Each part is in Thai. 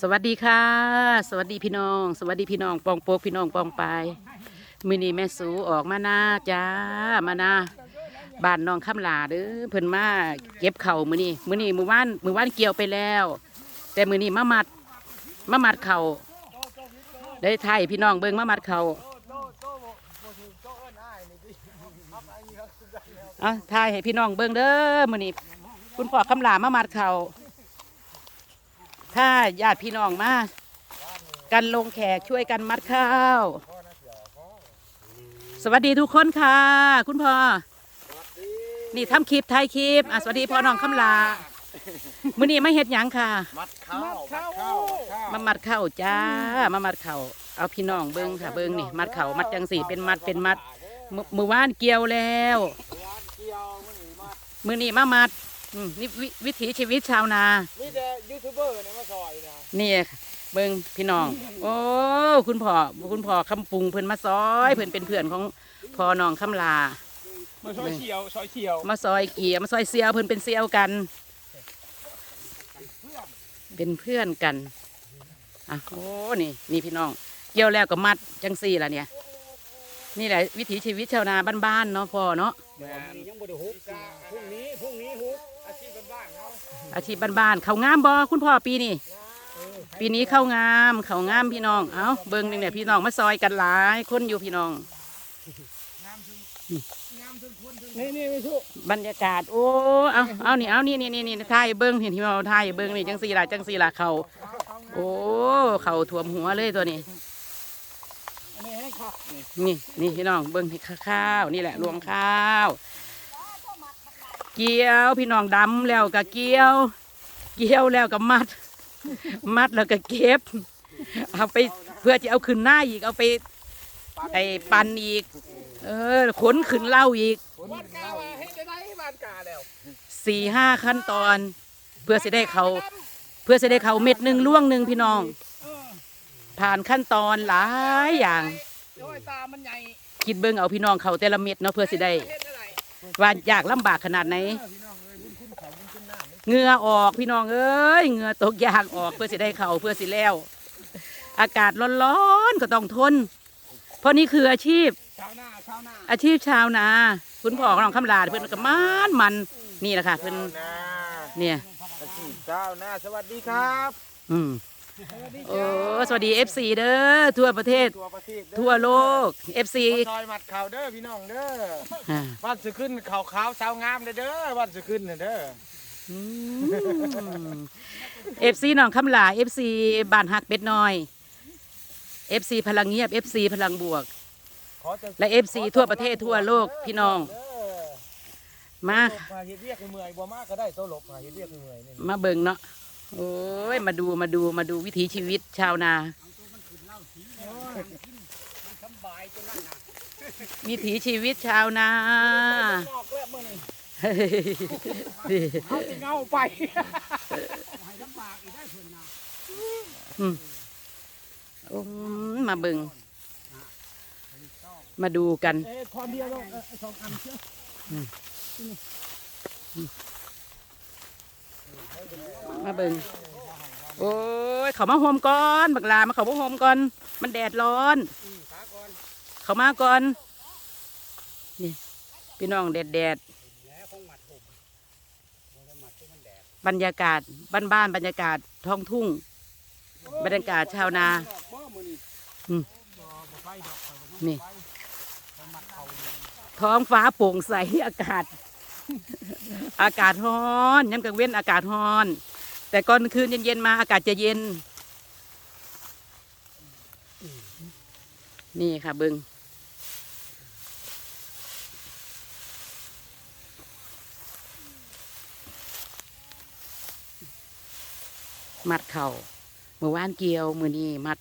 สวัสดีค่ะ สวัสดีพี่น้อง สวัสดีพี่น้องปองโปกพี่น้องปองปายมือนี้แม่สูออกมาหน้าจ้ามาหน้าบ้านน้องคำลาเด้อเพิ่นมาเก็บเข่ามือนี้มือนี้มือว่านมือว่านเกี่ยวไปแล้ว แต่มือนี้มามัดมามัดเข่าได้ไทยพี่น้องเบิ่งมามัดเข่าวเอาไทยให้พี่น้องเบิ่งเด้อมือนี้คุณพ่อคำลามามัดเข่า ถ้าญาติพี่น้องมากันลงแขกช่วยกันมัดข้าว สวัสดีทุกคนค่ะ คุณพ่อนี่ทำคลิปไทยคลิปอะสวัสดีพ่อน้องคำลามื้อนี้ไม่เฮ็ดหยังค่ะมัดข้าวมัดข้าวมัดข้าวมามัดข้าวจ้า มามัดข้าวเอาพี่น้องเบิ้งค่ะเบิ้งนี่ มัดข้าวมัดจังสีเป็นมัดเป็นมัด มือมือว่านเกี่ยวแล้ววานเกี่ยวมันนี่มัดมื้อนี้มามัด อืมนี่วิวิถีชีวิตชาวนา มีแต่ยูทูบเบอร์เนี่ยมาซอยนะนี่เบิ้งพี่น้อง โอ้คุณพ่อคุณพ่อคำปรุงเพิ่นมาซอยเพิ่นเป็นเพื่อนของพ่อน้องคำลา มาซอยเขียวซอยเขียวมาซอยเกียมาซอยเซียวเพิ่นเป็นเซียวกัน เป็นเพื่อนกันอะโอ้นี่นี่พี่น้องเกี่ยวแล้วก็มัดจังสี่ละเนี่ย นี่แหละวิถีชีวิตชาวนาบ้านๆเนาะพ่อเนาะ แม่น ยังบ่ได้ฮุบกาพรุ่งนี้พรุ่งนี้ฮุบอาชีพบ้านๆเขา อาชีพบ้านๆเขางามบ่คุณพ่อปีนี้ปีนี้เข้างามเขางามพี่น้อง เอ้าเบิ้งหนึ่งเนี่ยพี่น้องมาซอยกันหลายคนอยู่พี่น้องนี่นี่ไม่สู้บรรยากาศ โอ้เอาเอานี่เอานี่นี่นี่นี่ถ่ายเบิ้งเห็นที่เราถ่ายเบิ้งนี่จังสี่ละจังสี่ละเขาโอ้เขาท่วมหัวเลยตัวนี้อันนี้ให้ครับนี่นี่นี่พี่น้องเบิ้งที่ข้าวนี่แหละรวงข้าว เกี่ยว พี่น้องดำแล้วก็เกี่ยว เกี่ยวแล้วก็มัด มัดแล้วก็เก็บ เอาไปเพื่อจะเอาขึ้นหน้าอีกเอาไปไอ้ปันอีก เออขนขึ้นเหล่าอีกบ้านกาว่าให้ได้ได้บ้านกาแล้วสี่ห้าขั้นตอน เพื่อจะได้เขาเพื่อจะได้เขาเม็ดหนึ่งล่วงหนึ่งพี่น้อง ผ่านขั้นตอนหลายอย่าง โอ้ยตามันใหญ่ คิดเบิ้งเอาพี่น้องเขาแต่ละเม็ดเนาะเพื่อสิได้ เฮ็ดอะไร ว่ายากลำบากขนาดไหนเหงื่อออกพี่น้องเอ้ยเหงื่อตกยากออกเพื่อสิได้เขาเพื่อสิแล้ว อากาศร้อนๆก็ต้องทน เพราะนี่คืออาชีพ ชาวนาชาวนาอาชีพชาวนาคุณพ่อของน้องคำลาเพื่อนก็มันมันนี่แหละค่ะเพื่อนนาเนี่ยอาชีพชาวนาสวัสดีครับ อืมสวัสดี โอ้สวัสดี FC เด้อทั่วประเทศตัวประเทศเด้อทั่วโลก FC มาซอยมัดข่าวเด้อพี่น้องเด้ออ่าวันสุขึ้นขาวขาวๆสาวงามเด้อเด้อวันสุขึ้นน่ะเด้ออืม FC น้องคำลา FC บ้านฮักเป็ดน้อย FC พลังเงียบ FC พลังบวก ขอจะและ FC ทั่วประเทศทั่วโลกพี่น้องเด้อมา มาเฮ็ดเรียกให้เมื่อยบ่มากก็ได้โตหลบมาเฮ็ดเรียกให้เมื่อยนี่มาเบิ่งเนาะ โอ้ย มาดูมาดูมาดูวิถีชีวิตชาวนา วิถีชีวิตชาวนานอกแล้วมื้อนี้เฮ้ยเอาสิเงาไปอืมโอ้ยมาเบิ่งมาดูกัน มาเบิ่งโอ้ยเขามาโฮมก่อนบักลามาเขามาโฮมก่อน มันแดดร้อนขาก่อนเขามาก่อน นี่พี่น้องแดดแดดบรรยากาศบ้านๆบรรยากาศท้องทุ่ง บรรยากาศชาวนาอืมนี่ท้องฟ้าโปร่งใสอากาศ อากาศร้อนย้ำกลางเว้นอากาศร้อน แต่ก่อนคืนเย็นๆมาอากาศจะเย็น นี่ค่ะเบิงมัดเข่าเมื่อวานเกี่ยว มือนี้มัด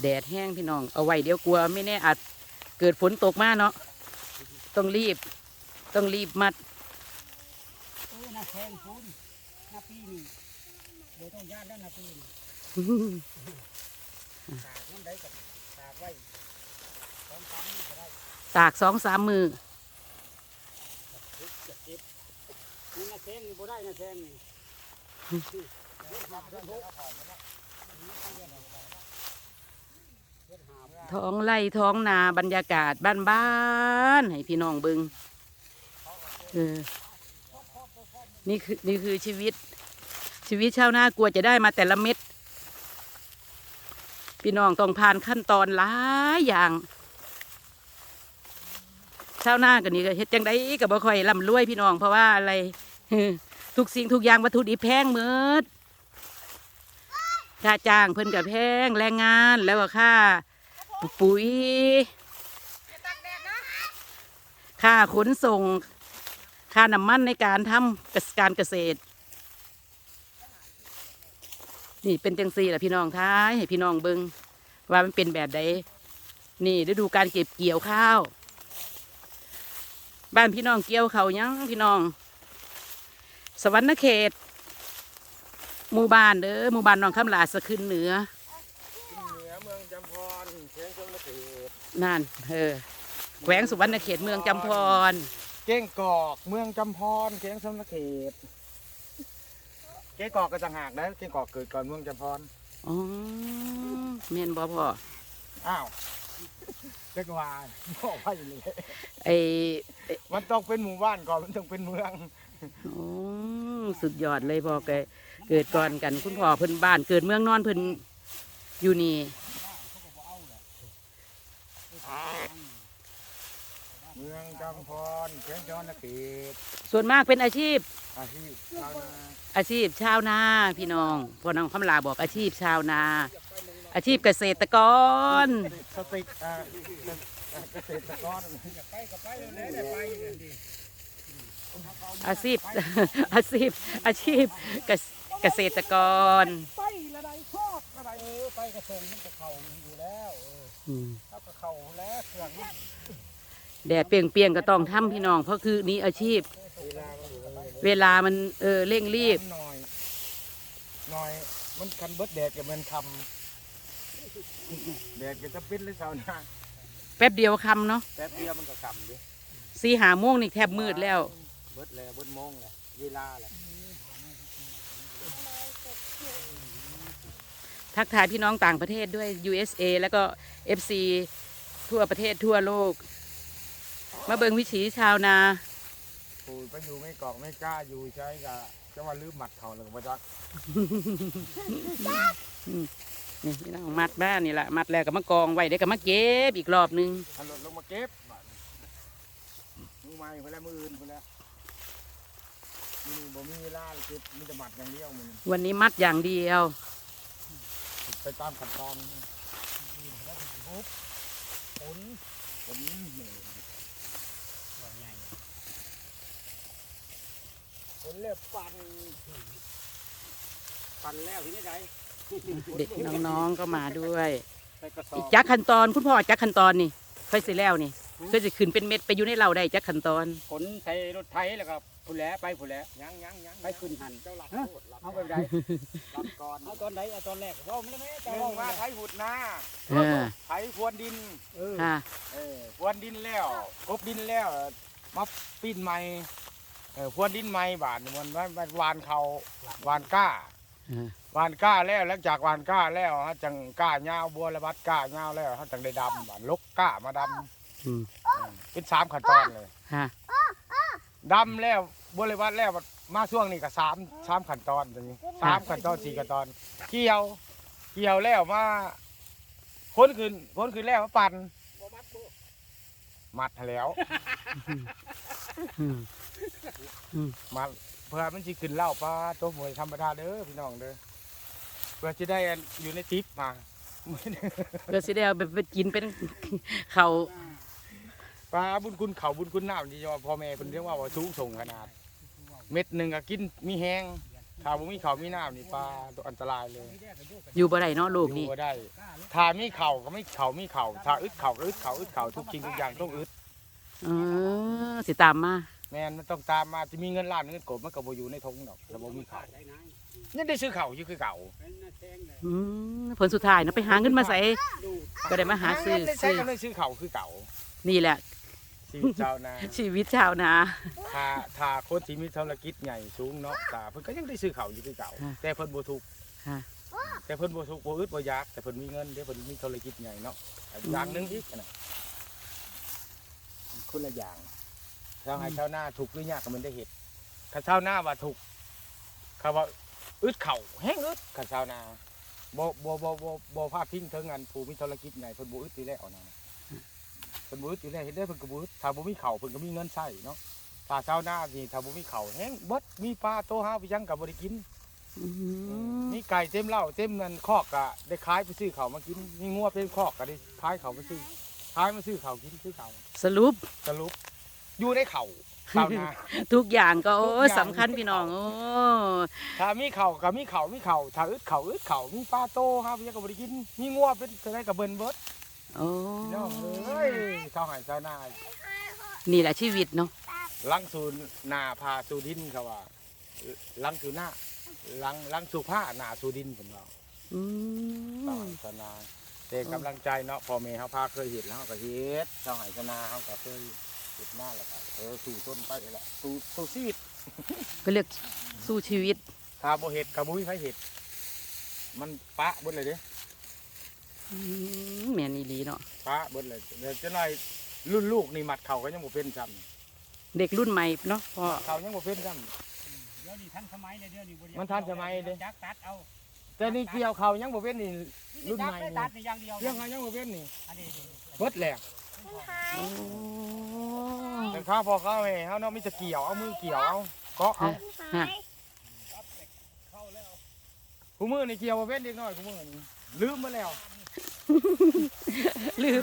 แดดแห้งพี่น้อง เอาไว้เดี๋ยวกลัวไม่แน่อาจเกิดฝนตกมาเนาะ ต้องรีบ ต้องรีบมัดเออน่าแพงคุณนาปีนี่บ่ต้องย่านแล้วนาปีนี่ตากน้ำใดกับตากไว้สองสามมื้อก็ได้ตากสองสามมือนี่นาแพงนี่บ่ได้นาแพงนี่ ท้องไร่ท้องนาบรรยากาศบ้านๆให้พี่น้องบิงเออนี่คือนี่คือชีวิต ชีวิตชาวนากลัวจะได้มาแต่ละเม็ด พี่น้องต้องผ่านขั้นตอนหลายอย่างชาวนากันนี่ก็เฮ็ดจังได้ก็บ่ค่อยร่ำรวยพี่น้องเพราะว่าอะไรทุกสิ่งทุกอย่างวัตถุดิบแพงหมด ค่าจ้างเพิ่นกับแพงแรงงานแล้วก็ค่าปุ๋ยค่าขนส่ง ค่าน้ำมันในการทำการเกษตร นี่เป็นจังซี่แหละพี่น้องท้ายให้พี่น้องเบิงว่ามันเป็นแบบใดนี่ฤดูการเก็บเกี่ยวข้าว บ้านพี่น้องเกี่ยวเขายังพี่น้อง สวรรณเขต หมู่บ้านเด้อหมู่บ้านหนองคำหลาสะขึ้นเหนือเหนือเมืองจำพรเชียงชนละเขตนั่นเออแขวงสุวรรณเขตเมืองจำพร เก้งกอก เมืองจำพรเชียงชนละเขตเก้งกอกก็ต่างหากนะเก้งกอกเกิดก่อนเมืองจำพรอ๋อเมียนบ่พ่ออ้าวเจ้าวานบอกไปเลยไอมันต้องเป็นหมู่บ้านก่อนมันต้องเป็นเมืองโอ้สุดยอดเลยพ่อแก เกิดก่อนกันคุณพ่อเพิ่นบ้าน เกิดเมืองนอนเพิ่นอยู่นี่เมืองจำพรเชียงชนเขตส่วนมากเป็นอาชีพ อาชีพชาวนาอาชีพชาวนาพี่น้องพ่อน้องคำลาบอกอาชีพชาวนา อาชีพเกษตรกร สติกอ่าเกษตรกรอาชีพอาชีพอาชีพเกษ เกษตรกรไปละไดชอบละไดเออไปกระทงมันจะเข่าอยู่แล้วเอออืมถ้าก็เข่าแล้วเครื่องมันแดดเปรียงเปียงๆก็ต้องทำพี่น้องเพราะคือนี้อาชีพ เวลามันอยู่ตรงนี้เวลามันเออเร่งรีบ หน่อยหน่อย มันคันเบิดแดดกับมันคำแดดก็จะปิดเลยเสาหน้าแป๊บเดียวคำเนาะแป๊บเดียวมันก็คำดิสีหาโมงนี่แทบมืดแล้ว เบิดแล้วเบิดโมงแล้วเวลาแล้ว ทักทายพี่น้องต่างประเทศด้วย USA แล้วก็ FC ทั่วประเทศทั่วโลก มาเบิงวิถีชาวนาปู่ก็อยู่ไม่เกาะไม่กล้าอยู่ใช้กะจะว่าลืมหมัดเขาเลยก็บ่จักนี่พี่น้องมัดบ้านนี่แหละมัดแล้วก็มากองไว้เดี๋ยวก็มาเก็บอีกรอบหนึงเอารถลงมาเก็บบัดมือใหม่เพื่อแล้วมืออื่นเพื่อแล้วมือนี้บ่มีเวลาเก็บมีแต่หมัดอย่างเดียวมันวันนี้มัดอย่างเดียว ไปตามขั้นตอนผลผมนี่ว่าไงผลเรียบปันปันแล้วที่นี่ไดเด็กน้องๆก็มาด้วยไปกระสออีบกจักขั้นตอนคุณพ่อจักขั้นตอนนี่ค่อยสิแล้วนี่ค่อยสิขึ้นเป็นเม็ดไปอยู่ในเราได้จักขั้นตอนผลใช้รถไถแล้วก็ ผู้แหล้วไปผู้แหล้วยังยังยังไปขึ้นหัน เจ้าหลักฮะโทษหลักเอาไปไหนรับก่อนเอาตอนไหนเอาตอนแรกเว่ามันเลยไหมหเจ้านึ่เว่างมามาไถหุดนาเออไถพรวนดิน เอออ่าเออพรวนดินแล้วกบดินแล้วมาปีนใหม่เออพรวนดินใหม่บาดมันมันมันหวานเขาหวานก้าเออหวานก้าแล้วหลังจากหวานก้าแล้วฮะจังก้ายาวบัวระบัดก้ายาวแล้วฮะจังได้ดำบาดลกก้ามาดอืมำเป็นสามขั้นตอนเลย ฮะ ดำแล้วบัวระบัดแล้วมาช่วงนี้ก็สามสามขั้นตอนตรงนี้สามขั้นตอนสี่ขั้นตอน เกี่ยว เกี่ยวแล้วมาพ้นขึ้นพ้นขึ้นแล้วมาปั่นมัดให้แล้วอืมมาเพื่อมันสิขึ้นเหล่าปลาตัวหมวยธรรมดาเด้อพี่น้องเด้อเพื่อจะได้อันอยู่ในทิปมาเพื่อสิได้เอาไปไปกินเป็นเขาว ปลาบุญคุณเขาบุญคุณน้ำที่ว่าพ่อแม่เป็นเรียกว่าว่าสูงส่งขนาด เม็ดหนึ่งก็กินมีแห้งถ้าบ่มีเขาวมีน้ำนี่ปลาตัวอันตรายเลยอยู่บ่ได้เนาะลูกอนี่ยู่บ่ได้ถ้ามีเข่าก็ไม่เข่ามีเข่าถ้าอึดเข่าก็อึดเข่าอึดเข่าทุกสิ่งทุกอย่างต้องอึด เออสิตามมา แม่นมันต้องตามมาจะมีเงินล้านเงินกบมันก็บ่อยู่ในทงดอกแต่บ่มีเข่ายังได้ซื้อเข่าอยู่คือเก่าอืมผลสุดท้ายเนาะไปหาเงินมาใส่ก็ได้มาหาซื้อเงินได้ใช้ซื้อก็เลยซื้อเข่าคือเก่า นี่แหละ ชีวิตชาวนาชีวิตชาวนา ถ้าถ้าคนที่มีธุรกิจใหญ่สูงเนาะตาเพิ่นก็ยังได้ซื้อข้าวอยู่คือเก่า ค่ะแต่เพิ่นบ่ถูกค่ะ แต่เพิ่นบ่ถูกบ่อึดบ่อยากแต่เพิ่นมีเงินเดี๋ยวเพิ่นมีธุรกิจใหญ่เนาะอย่างหนึงอีกอันน่ะคนละอย่างชาวไร่ชาวนาถูกหรือยากก็มันได้เฮ็ดถ้าชาวนาว่าถูกเขาว่าอึดเข่าวแห้งอึดข้าชาวนาบ่บ่บ่บ่บ่พาดพิงถึงอันผู้มีธุรกิจใหญ่เพิ่นบ่อึดอยู่แล้วนั่นน่ะ เพิ่นบ่อึดอยู่แล้วเฮ็ดได้เพิ่นก็บ่อึดถ้าบ่มีข้าวเพิ่นก็มีเงินใช้เนาะถ้าชาวนานี่ถ้าบ่มีข้าวแห้งเบิดมีปลาโตหาไปยังก็บ่ได้กินอืมมีไก่เต็มเหล้าเต็มนั่นคอกก็ได้ขายไปซื้อข้าวมากินมีงัวเต็มคอกก็ได้ขายข้าวมาซื้อขายมาซื้อข้าวกินซื้อข้าวสรุปสรุปอยู่ในข้าวชาวนาทุกอย่างก็โอ้ทุกอย่างสำคัญพี่น้องโอ้ถ้ามีเข่าวก็มีเข่าวมีเข่าวถ้าอึดเข่าวอึดเข่าวมีปลาโตครับพี่ก็บริกินมีงัวเป็นอะไรกับเบิ้นเบิด โอ้พี่น้องเอ้ยชาวไห่ชาวนานี่แหละชีวิตเนาะลังสู่นาพาสู่ดินเขาว่าลังสู่หน้าลังลังสู่ผ้าหน้าสู่ดินผมเราอืชาวมไห่ชาวนาแต่กำลังใจเนาะพ่อแม่เขาพาเคยเห็นแล้วเขาก็เฮ็ดชาวไห่ชาวนาเขาก็เคยเห็ดหน้าแล้วก็เออสู่ต้นไปนี่แหละสู่สู่ชีวิตก็เรียกสู้ชีวิตถ้าบ่เห็ดกับบุ้ยใครเห็ดมันปะเบิดเลยเด้อืม แม่นอีหลีเนาะปะเบิดเลยเดี๋ยวจะหน่อยรุ่นลูกนี่มัดเขาก็ยังบ่เป็นซ้เด็กรุ่นใหม่เนาะพ่อำเขายังบ่เป็นซ้ เดี๋ยวนี้ทันสมัยเลยเดี๋ยวนี้บ่ได้มันทันสมัยเลยจักตัดเอาำแต่นี่เกี่ยวเขายังบ่เป็นนี่ รุ่นใหม่ จักนี่ได้ตัดนี่อย่างเดียวเรื่องเขายังบ่เป็นนี่อันนี้เบิดแหลกโอ้แต่ข้าวพอข้าวแห่เฮาเนาะมีแต่เกี่ยวเอามือเกี่ยวเอาเกาะเอาฮะคู่มือนี่เกี่ยวบ่เป็นเด็กน้อยคู่มือนี่ลืมมาแล้ว ลืม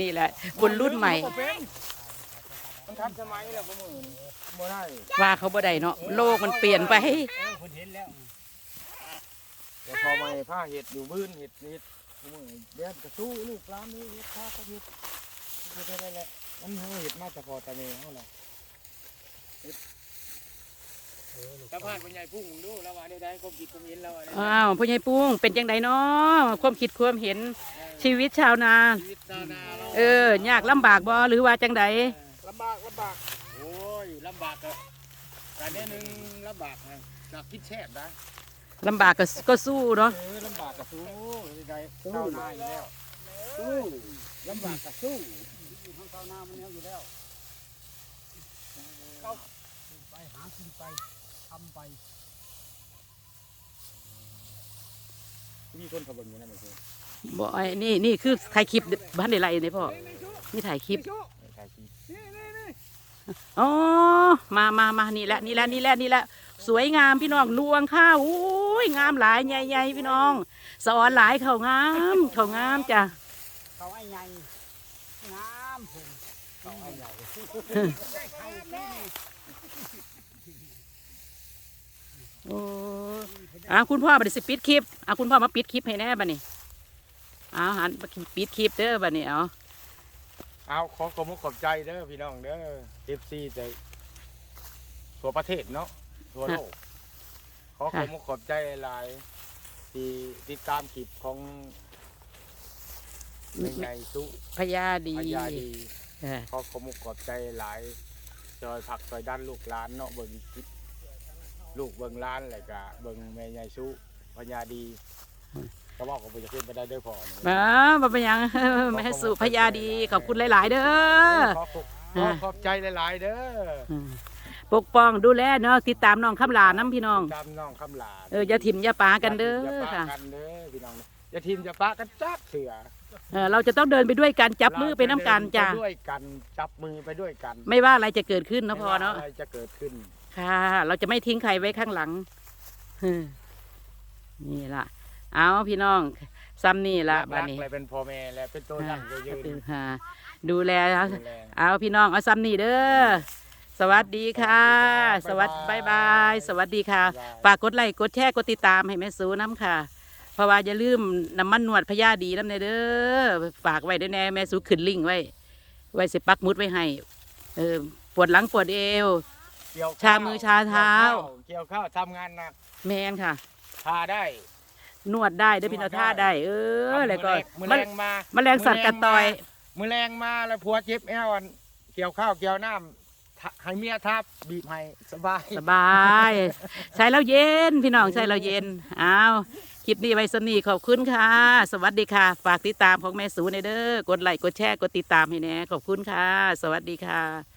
นี่แหละคนรุ่นใหม่บ่เป็นมันทันสมัยแล้วคู่มือนี่บ่ได้ว่าเขาบ่ได้เนาะโลกมันเปลี่ยนไปเออคุณเห็นแล้วแต่พอมาผ้าเห็ดอยู่บื้นเห็ดเห็ดคู่มือนี่เดี๋ยวก็สู้ลูกหลานนี่เฮ็ดผ้าก็เฮ็ดเฮ็ดได้แหละมันเฮาเห็ดมาแต่พอแต่แม่เฮาแหละ สัมภาษณ์ผู้ใหญ่พุ่งดูแล้วว่าได้ได้ความคิดความเห็นแล้วว่าได้อ้าวพ่อใหญ่ปุ้งเป็นจังไดเนาะความคิดความเห็นชีวิตชาวนา ชีวิตชาวนาเราเออ ยากลำบากบ่หรือว่าจังไดลำบากลำบากโอ้ยลำบากก็การนี้หนึงลำบากนะจากคิดแช่บนะลำบากก็ก็สู้เนาะเออลำบากก็สู้ได้ชาวนาอยู่แล้วสู้ลำบากก็สู้ทางชาวนามันเนี่ยอยู่แล้วเข้าไปหากินไป ทำไปมีคนขับรถอยู่นั่นเองบ่ไอ้นี่นี่คือถ่ายคลิปบ้านใดไรนี่พ่อนี่ถ่ายคลิปใช่ที่อ๋อมามามานี่แหละนี่แหละนี่แหละนี่แหละสวยงามพี่น้องลวงข้าวอุ้ยงามหลายใหญ่ๆพี่น้อง สอนหลายเขางามเขางามจ้ะเขาไอ้ใหญ่งามผมเขาให้ใหญ่ ได้ไข่แน่ โอ้อะคุณพ่อบัดนี้สิปิดคลิปอะคุณพ่อมาปิดคลิปให้แน่บัดนี้เอาหันมาปิดคลิปเด้อบัดนี้เอาเอาขอขอบคุณขอบใจเด้อพี่น้องเด้อเอฟซีใจทั่วประเทศเนาะทั่วโลกขอขอบคุณขอบใจหลายๆที่ติดตามคลิปของแม่ใหญ่สุพญาดีพญาดีเออขอขอบคุณขอบใจหลายจอยผักซอยด้านลูกหลานเนาะเบิ่งคลิป ลูกเบิ่งหล้านอะไรก็เบิ่งแม่ใหญ่สุพญาดีก็บอกว่าบ่จะขึ้นไปได้เด้วยพอนี่มาบ่เป็นหยัง แม่สู่พญาดีขอบคุณหลาย ๆ เด้อ ขอขอบขอขอบใจหลาย ๆ เด้ออืมปกป้องดูแลเนาะติดตามน้องคำลาน้ำพี่น้อง ตามน้องคำหลานเอออย่าถิ่มอย่าปากันเด้ออย่าปะค่ะกันเด้อพี่น้องอย่าทีมอย่าปะกันจักเสือเออเราจะต้องเดินไปด้วยกันจับมือไปน้ำกันจ้าไปด้วยกันจับมือไปด้วยกันไม่ว่าอะไรจะเกิดขึ้นนะพอเนาะ ไม่ว่อะไรจะเกิดขึ้น ค่ะ เราจะไม่ทิ้งใครไว้ข้างหลังเออนี่ล่ะ เอาพี่น้องซ้ำนี่ละบัดรักนี้เลยเป็นพ่อแม่และเป็นตัวตั้งตัวยืนค่ะดูแลดูแลเอาพี่น้องเอาซ้ำนี่เด้อสวัสดีค่ะสสวัวัสสดีดีครับบายบายสวัสดีค่ะฝากกดไลค์กดแชร์กดติดตามให้แม่สูน้ำค่ะ เพราะว่าอย่าลืมน้ำมันนวดพญาดีน้ำในเด้อฝากไว้ด้วยแน่แม่สูขึ้นลิงก์ไว้ ไว้สิปักหมุดไว้ให้เออปวดหลังปวดเอว เกี่ยวชามือชาเท้าเกี่ยวข้าวทำงานหนักแมนค่ะ ทาได้ นวดได้ได้อพี่น้องท่าได้ เออแล้วก็มือมะแรงมาแมลงสัตว์กัดต่อย มือแรงมาแล้วผัวเจ็บแอวอันเกี่ยวข้าวเกี่ยวน้ำทะให้เมียทับบีบให้สบาย สบาย ใช้แล้วเย็นพี่น้องใช้แล้วเย็นอ้าวคลิปนี้ไว้สนีขอบคุณค่ะ สวัสดีค่ะ ฝากติดตามของแม่สูในเด้อกดไลค์กดแชร์กดติดตามให้แน่ขอบคุณค่ะ สวัสดีค่ะ